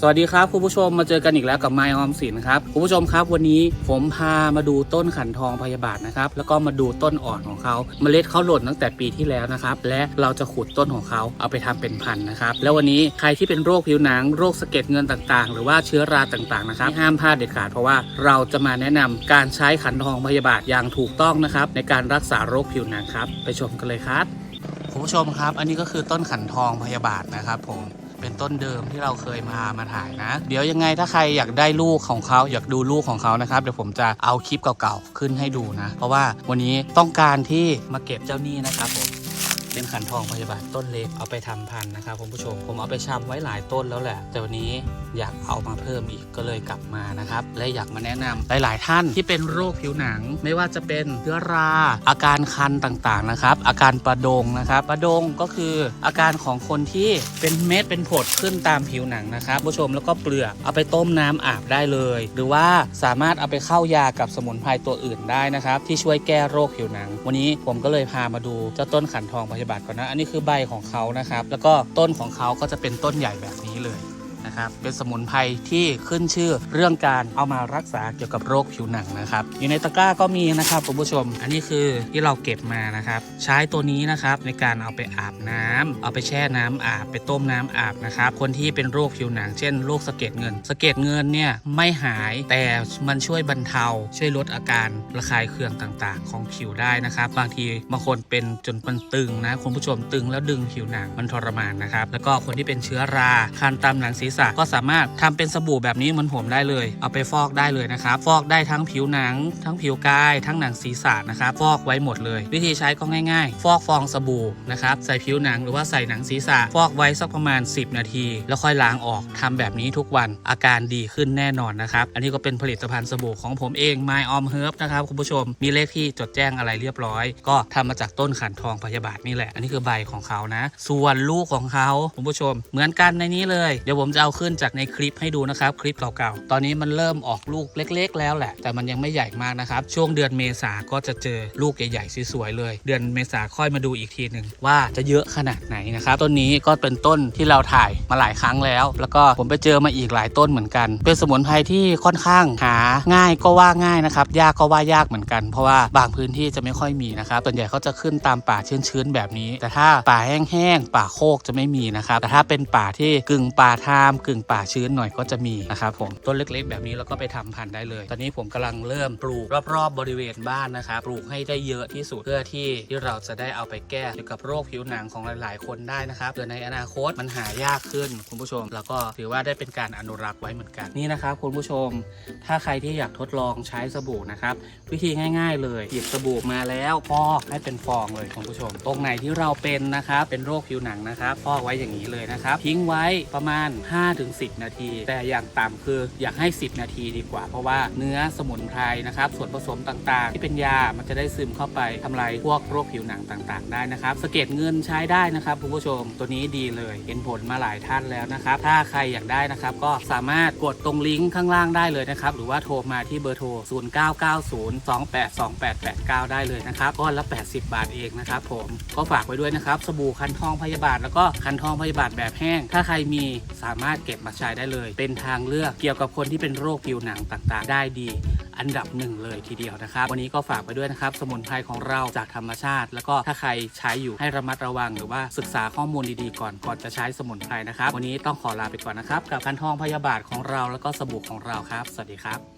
สวัสดีครับคุณผู้ชมมาเจอกันอีกแล้วกับไมออมสินครับคุณผู้ชมครับวันนี้ผมพามาดูต้นขันทองพยาบาทนะครับแล้วก็มาดูต้นอ่อนของเขาเมล็ดเขาหล่นตั้งแต่ปีที่แล้วนะครับและเราจะขุดต้นของเขาเอาไปทำเป็นพันธุ์นะครับแล้ววันนี้ใครที่เป็นโรคผิวหนังโรคสะเก็ดเงินต่างๆ หรือว่าเชื้อราต่างๆนะครับห้ามพลาดเด็ดขาดเพราะว่าเราจะมาแนะนำการใช้ขันทองพยาบาทอย่างถูกต้องนะครับในการรักษาโรคผิวหนังครับไปชมกันเลยครับคุณผู้ชมครับ อันนี้ก็คือต้นขันทองพยาบาทนะครับผม เป็นต้นเดิมที่เราเคยมามาถ่ายนะ เดี๋ยวยังไงถ้าใครอยากได้ลูกของเขาอยากดูลูกของเขานะครับเดี๋ยวผมจะเอาคลิปเก่าๆขึ้นให้ดูนะ เพราะว่าวันนี้ต้องการที่มาเก็บเจ้านี่นะครับผม เป็นขันทองพยาบาทต้นเล็กเอาไปทำพันธุ์นะครับคุณผู้ชม ผมเอาไปชำไว้หลายต้นแล้วแหละ แต่วันนี้อยากเอามาเพิ่มอีกก็เลยกลับมานะครับ และอยากมาแนะนำหลาย ๆ ท่านที่เป็นโรคผิวหนัง ไม่ว่าจะเป็นเชื้อรา อาการคันต่าง ๆ นะครับ อาการประดงนะครับ ประดงก็คืออาการของคนที่เป็นเม็ดเป็นผดขึ้นตามผิวหนังนะครับผู้ชมแล้วก็เปลือกเอาไปต้มน้ำอาบได้เลย หรือว่าสามารถเอาไปเข้ายากับสมุนไพรตัวอื่นได้นะครับ ที่ช่วยแก้โรคผิวหนัง วันนี้ผมก็เลยพามาดูเจ้าต้นขันทองพยาบัติก่อนนะ อันนี้คือใบของเขานะครับ แล้วก็ต้นของเขาก็จะเป็นต้นใหญ่แบบนี้เลย นะครับ เป็นสมุนไพรที่ขึ้นชื่อเรื่องการเอามารักษาเกี่ยวกับโรคผิวหนังนะครับ อยู่ในตะกร้าก็มีนะครับคุณผู้ชม อันนี้คือที่เราเก็บมานะครับ ใช้ตัวนี้นะครับในการเอาไปอาบน้ำเอาไปแช่น้ำอาบไปต้มน้ำอาบนะครับ คนที่เป็นโรคผิวหนัง เช่นโรคสะเก็ดเงินสะเก็ดเงินเนี่ยไม่หายแต่มันช่วยบรรเทา ช่วยลดอาการระคายเคืองต่างๆ ของผิวได้นะครับ บางทีบางคนเป็นจนมันตึงนะคุณผู้ชมตึงแล้วดึงผิวหนังมันทรมานนะครับ แล้วก็คนที่เป็นเชื้อราคันตามหนังศีรษะก็สามารถทำเป็นสบู่แบบนี้เหมือนผมได้เลย เอาไปฟอกได้เลยนะครับ ฟอกได้ทั้งผิวหนัง ทั้งผิวกาย ทั้งหนังศีรษะนะครับ ฟอกไว้หมดเลย วิธีใช้ก็ง่ายๆ ฟอกฟองสบู่นะครับ ใส่ผิวหนังหรือว่าใส่หนังศีรษะ ฟอกไว้สักประมาณ 10 นาที แล้วค่อยล้างออกทำแบบนี้ทุกวัน อาการดีขึ้นแน่นอนนะครับ อันนี้ก็เป็นผลิตภัณฑ์สบู่ของผมเอง My Om Herb นะครับคุณผู้ชม มีเลขที่จดแจ้งอะไรเรียบร้อย ก็ทำมาจากต้นขันทองพยาบาทนี่แหละ อันนี้คือใบของเขานะ ส่วนลูกของเขาคุณผู้ชม เหมือนกันในนี้เลย เดี๋ยวผมจะเอาขึ้นจากในคลิปให้ดูนะครับคลิปเก่าๆ ตอนนี้มันเริ่มออกลูกเล็ก ๆ แล้วแหละ แต่มันยังไม่ใหญ่มากนะครับ ช่วงเดือนเมษาก็จะเจอลูกใหญ่ๆสวยๆเลย เดือนเมษาค่อยมาดูอีกทีหนึ่งว่าจะเยอะขนาดไหนนะครับต้นนี้ก็เป็นต้นที่เราถ่ายมาหลายครั้งแล้ว แล้วก็ผมไปเจอมาอีกหลายต้นเหมือนกัน เป็นสมุนไพรที่ค่อนข้างหาง่ายก็ว่าง่ายนะครับยากก็ว่ายากเหมือนกัน เพราะว่าบางพื้นที่จะไม่ค่อยมีนะครับส่วนใหญ่เขาจะขึ้นตามป่าชื้นๆแบบนี้ แต่ถ้าป่าแห้งๆป่าโคกจะไม่มีนะครับแต่ถ้าเป็นป่าที่กึ่งป่าทามกึ่งป่าชื้นหน่อยก็จะมีนะครับผมต้นเล็กๆ แบบนี้เราก็ไปทำพันธุ์ได้เลย ตอนนี้ผมกำลังเริ่มปลูกรอบๆบริเวณบ้านนะครับปลูกให้ได้เยอะที่สุดเพื่อที่ที่เราจะได้เอาไปแก้เกี่ยวกับโรคผิวหนังของหลายๆ คนได้นะครับเผื่อในอนาคตมันหายากขึ้นคุณผู้ชม แล้วก็ถือว่าได้เป็นการอนุรักษ์ไว้เหมือนกันนี่นะครับคุณผู้ชม ถ้าใครที่อยากทดลองใช้สบู่นะครับวิธีง่าย ๆ เลยหยิบสบู่มาแล้วฟอกให้เป็นฟองเลยคุณผู้ชม ตรงไหนที่เราเป็นนะครับเป็นโรคผิวหนังนะครับฟอกไว้อย่างนี้เลยนะครับทิ้งไว้ประมาณ5-10 นาที แต่อย่างต่ำคืออยากให้ 10 นาทีดีกว่า เพราะว่าเนื้อสมุนไพรนะครับส่วนผสมต่างๆ ที่เป็นยามันจะได้ซึมเข้าไปทำลายพวกโรคผิวหนังต่างๆ ได้นะครับสะเก็ดเงินใช้ได้นะครับคุณผู้ชมตัวนี้ดีเลยเห็นผลมาหลายท่านแล้วนะครับถ้าใครอยากได้นะครับก็สามารถกดตรงลิงก์ข้างล่างได้เลยนะครับหรือว่าโทรมาที่เบอร์โทร 0990282889 ได้เลยนะครับก้อนละ 80 บาทเองนะครับผมก็ฝากไว้ด้วยนะครับสบู่คันทองพยาบาทแล้วก็คันทองพยาบาทแบบแห้ง ถ้าใครมีสามารถเก็บมาใช้ได้เลย เป็นทางเลือกเกี่ยวกับคนที่เป็นโรคผิวหนังต่างๆ ได้ดีอันดับหนึ่งเลยทีเดียวนะครับ วันนี้ก็ฝากไปด้วยนะครับ สมุนไพรของเราจากธรรมชาติ แล้วก็ถ้าใครใช้อยู่ให้ระมัดระวังหรือว่าศึกษาข้อมูลดีๆก่อนก่อนจะใช้สมุนไพรนะครับ วันนี้ต้องขอลาไปก่อนนะครับ กับพันทองพยาบาทของเราแล้วก็สบู่ของเราครับ สวัสดีครับ